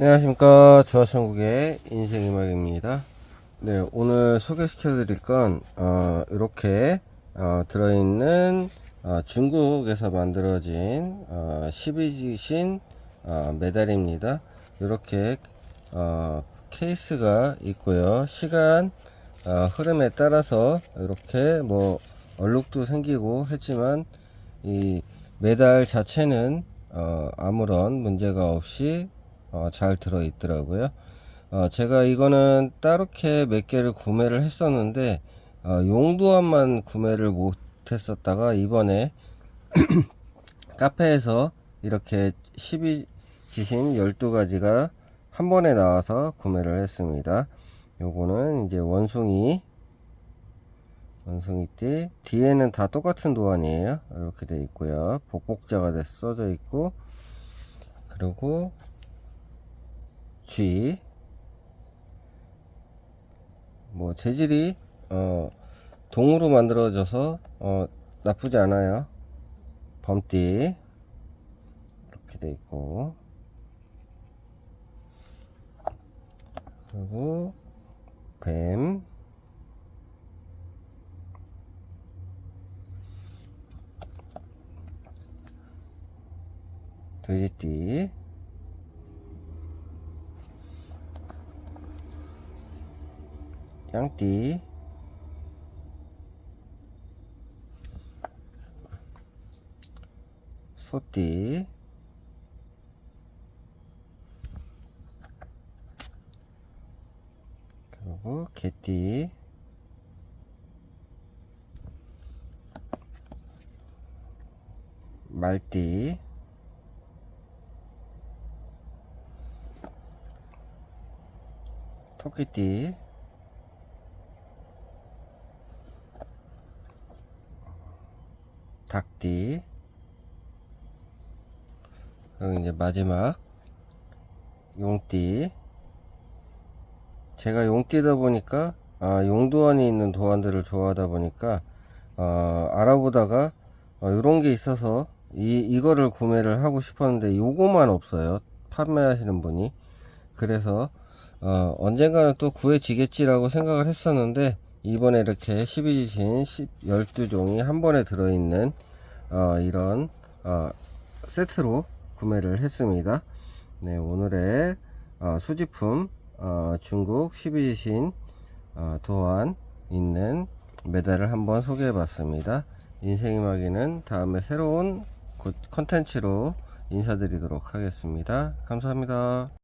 안녕하십니까. 주화천국의 인생이막입니다. 네 오늘 소개시켜 드릴 건 어, 이렇게 어, 들어있는 어, 중국에서 만들어진 어, 12지신 어, 메달입니다. 이렇게 어, 케이스가 있고요. 시간 어, 흐름에 따라서 이렇게 뭐 얼룩도 생기고 했지만 이 메달 자체는 어, 아무런 문제가 없이 어, 잘 들어 있더라고요. 어, 제가 이거는 따로케 몇 개를 구매를 했었는데 어, 용도함만 구매를 못 했었다가 이번에 카페에서 이렇게 12 지신 12가지가 한 번에 나와서 구매를 했습니다. 요거는 이제 원숭이 원숭이띠 뒤에는 다 똑같은 도안이에요 이렇게 돼 있고요 복복자가 돼 써져 있고 그리고 G 뭐 재질이 어 동으로 만들어져서 어 나쁘지 않아요. 범띠. 이렇게 돼 있고. 그리고 뱀. 돼지띠 양띠. 소띠. 그리고 개띠. 말띠. 토끼띠 닭띠. 그리고 이제 마지막 용띠. 제가 용띠다 보니까 아, 용도안이 있는 도안들을 좋아하다 보니까 어, 알아보다가 어, 이런 게 있어서 이 이거를 구매를 하고 싶었는데 요거만 없어요. 판매하시는 분이. 그래서 어, 언젠가는 또 구해지겠지라고 생각을 했었는데 이번에 이렇게 12지신 10, 12종이 한 번에 들어있는 어, 이런 어, 세트로 구매를 했습니다. 네, 오늘의 어, 수집품 어, 중국 12지신 어, 도안 있는 메달을 한번 소개해 봤습니다. 인생이마기는 다음에 새로운 콘텐츠로 인사드리도록 하겠습니다. 감사합니다.